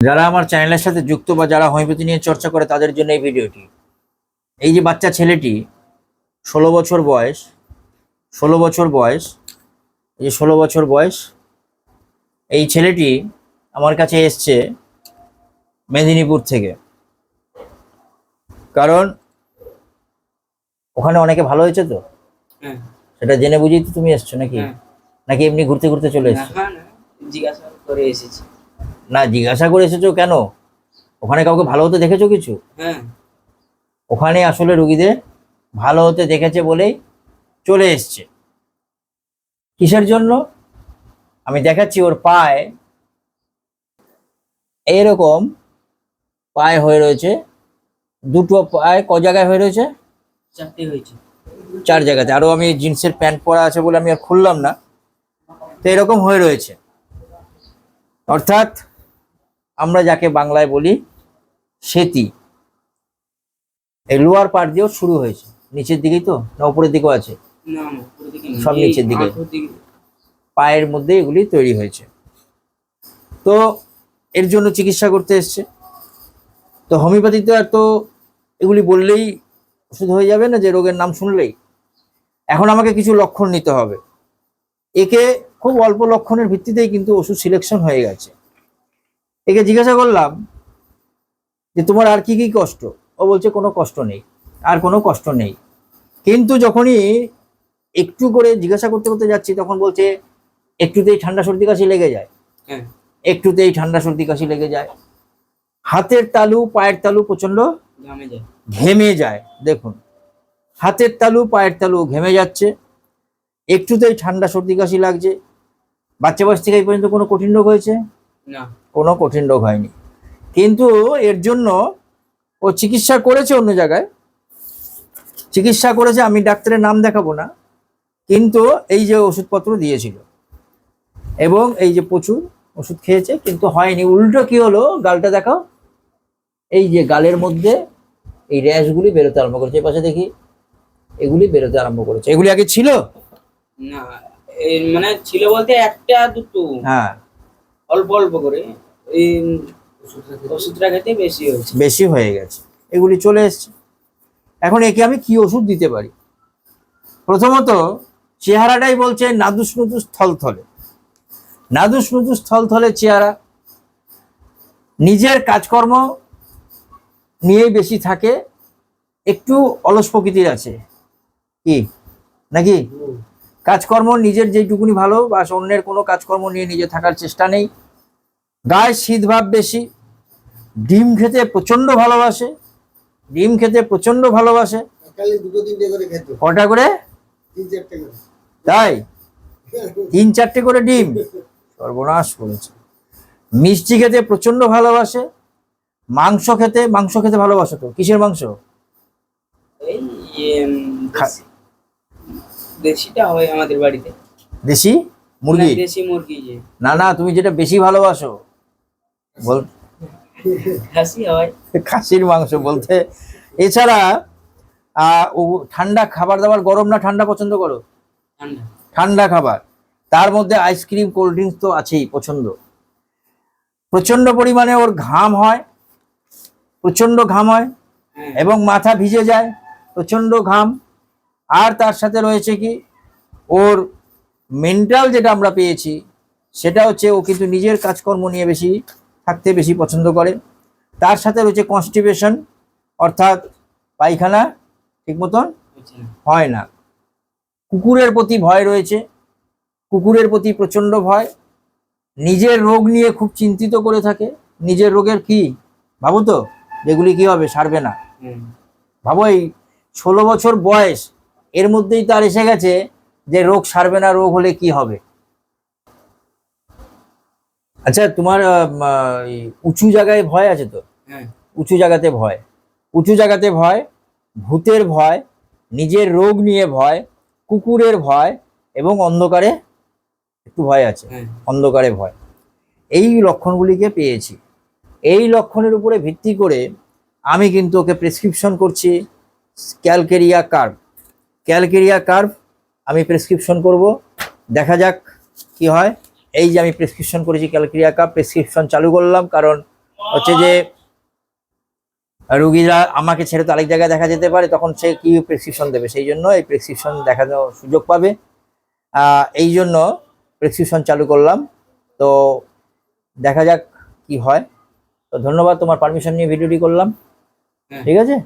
যারা আমার চ্যানেলের সাথে যুক্ত বা যারা হোমিওপ্যাথি নিয়ে চর্চা করে তাদের জন্য এই ভিডিওটি। এই যে বাচ্চা ছেলেটি ষোলো বছর বয়স ষোলো বছর বয়স এই যে ষোলো বছর বয়স এই ছেলেটি আমার কাছে এসছে মেদিনীপুর থেকে। কারণ ওখানে অনেকে ভালো হয়েছে তো? হ্যাঁ। সেটা জেনে বুঝেই তো তুমি এসছো নাকি? হ্যাঁ। নাকি এমনি ঘুরতে ঘুরতে চলে এসছো? জিজ্ঞাসা করে এসেছি। না জিজ্ঞাসা করে এসেছ কেন? ওখানে কাউকে ভালো হতে দেখেছ কিছু? হ্যাঁ। ওখানে আসলে রুগীদের ভালো হতে দেখেছে বলেই চলে এসছে। কিসের জন্য? আমি দেখাচ্ছি ওর পায়ে। এইরকম পায়ে হয়ে রয়েছে দুটো পায়ে ক জায়গায় হয়ে রয়েছে? চারটে হয়েছে। চার জায়গাতে। আরও আমি জিন্সের প্যান্ট পরা আছে বলে আমি আর খুললাম না। তো এরকম হয়ে রয়েছে। অর্থাৎ আমরা যাকে বাংলায় বলি সেতি। এই লোয়ার পার্ট দিয়েও শুরু হয়েছে। নিচের দিকেই তো? না উপরের দিকেও আছে। সব নিচের দিকে। দিকে। পায়ের মধ্যে এগুলি তৈরি হয়েছে। তো এর জন্য চিকিৎসা করতে এসছে। তো হোমিওপ্যাথি তো এত এগুলি বললেই ওষুধ হয়ে যাবে না যে রোগের নাম শুনলেই? এখন আমাকে কিছু লক্ষণ নিতে হবে। একে খুব অল্প লক্ষণের ভিত্তিতেই কিন্তু ওষুধ সিলেকশন হয়ে গেছে। একে জিজ্ঞাসা করলাম যে তোমার আর কি কি কষ্ট? ও বলছে কোনো কষ্ট নেই আর কোনো কষ্ট নেই। কিন্তু যখনই একটু করে জিজ্ঞাসা করতে করতে যাচ্ছি তখন বলছে একটুতেই ঠান্ডা সর্দি কাশি লেগে যায়। হ্যাঁ। একটুতেই ঠান্ডা সর্দি কাশি লেগে যায়। হাতের তালু পায়ের তালু প্রচণ্ড ঘেমে যায়। দেখুন হাতের তালু পায়ের তালু ঘেমে যাচ্ছে। একটুতেই ঠান্ডা সর্দি কাশি লাগছে। বাচ্চা বয়স থেকে এই পর্যন্ত কোনো কঠিন রোগ হয়েছে? কোনো কঠিন রোগ হয়নি। কিন্তু এর জন্য ও চিকিৎসা করেছে অন্য জায়গায়। চিকিৎসা করেছে আমি ডাক্তারের নাম দেখাবো না। কিন্তু এই যে ওষুধপত্র দিয়েছিল এবং এই যে প্রচুর ওষুধ খেয়েছে কিন্তু হয়নি। উল্টো কি হলো? গালটা দেখাও। এই যে গালের মধ্যে এই র্যাশগুলি বেরোতে আরম্ভ করেছে। পাশে দেখি এগুলি বেরোতে আরম্ভ করেছে। এগুলি আগে ছিল? না মানে ছিল বলতে একটা দুটো। হ্যাঁ। অল্প অল্প করে এই ওষুধটা খেতে বেশি হয়েছে। বেশি হয়ে গেছে। এগুলি চলে এসছে। এখন একে আমি কি ওষুধ দিতে পারি? প্রথমত, চেহারাটাই বলছে নাদুস নুদুস থলথলে। নাদুস নুদুস থলথলে চেহারা। নিজের কাজকর্ম নিয়েই বেশি থাকে। একটু অলস প্রকৃতির আছে। কি? নাকি? কাজকর্ম নিজের যেইটুকুনি ভালো বা অন্যের কোনো কাজকর্ম নিয়ে নিজে থাকার চেষ্টা নেই। গায়ে শীত ভাব বেশি ডিম খেতে প্রচণ্ড ভালোবাসে ডিম খেতে প্রচণ্ড ভালোবাসে। কটা করে? তাই? তিন চারটে করে ডিম? সর্বনাশ করেছে। মিষ্টি খেতে প্রচণ্ড ভালোবাসে মাংস খেতে মাংস খেতে ভালোবাসে তো? কিসের মাংস? দেশিটা হয় আমাদের বাড়িতে। দেশি মুরগি? না, দেশি মুরগি না না তুমি যেটা বেশি ভালোবাসো বল খাসি হয়। খাসির মাংস বলতে। এছাড়া ও ঠান্ডা খাবার দাবার গরম না ঠান্ডা পছন্দ করো? ঠান্ডা। ঠান্ডা খাবার। তার মধ্যে আইসক্রিম কোল্ড ড্রিঙ্কস তো আছেই পছন্দ প্রচণ্ড পরিমাণে ওর ঘাম হয় প্রচণ্ড ঘাম হয় হ্যাঁ। এবং মাথা ভিজে যায় প্রচণ্ড ঘাম। আর তার সাথে রয়েছে কি? ওর মেন্টাল যেটা আমরা পেয়েছি সেটা হচ্ছে ও কিন্তু নিজের কাজকর্ম নিয়ে বেশি থাকতে বেশি পছন্দ করে। তার সাথে রয়েছে কনস্টিপেশন অর্থাৎ পায়খানা ঠিক মতন হয় না। কুকুরের প্রতি ভয় রয়েছে কুকুরের প্রতি প্রচণ্ড ভয়। নিজের রোগ নিয়ে খুব চিন্তিত করে থাকে। নিজের রোগের কি? ভাবো তো যেগুলি কি হবে সারবে না। ভাবো এই ষোলো বছর বয়স এর মধ্যেই তার এসে গেছে যে রোগ সারবে না রোগ হলে কি হবে? আচ্ছা তোমার উঁচু জায়গায় ভয় আছে তো? হ্যাঁ। উঁচু জায়গাতে ভয়। উঁচু জায়গাতে ভয় ভূতের ভয় নিজের রোগ নিয়ে ভয় কুকুরের ভয় এবং অন্ধকারে একটু ভয় আছে। হ্যাঁ। অন্ধকারে ভয়। এই লক্ষণগুলিকে পেয়েছি। এই লক্ষণের উপরে ভিত্তি করে আমি কিন্তু ওকে প্রেসক্রিপশন করছি ক্যালকেরিয়া কার্ভ ক্যালকেরিয়া কার্ভ আমি প্রেসক্রিপশন করব। দেখা যাক কি হয়। এই যে আমি প্রেসক্রিপশন করেছি ক্যালকেরিয়া কার্ভ প্রেসক্রিপশন চালু করলাম কারণ হচ্ছে যে রুগীরা আমাকে ছেড়ে তো আরেক জায়গায় দেখা যেতে পারে তখন সে কি প্রেসক্রিপশন দেবে? সেই জন্য এই প্রেসক্রিপশন দেখানোর সুযোগ পাবে। এই জন্য প্রেসক্রিপশন চালু করলাম। তো দেখা যাক কি হয়। তো ধন্যবাদ তোমার পারমিশন নিয়ে ভিডিওটি করলাম। হ্যাঁ। ঠিক আছে?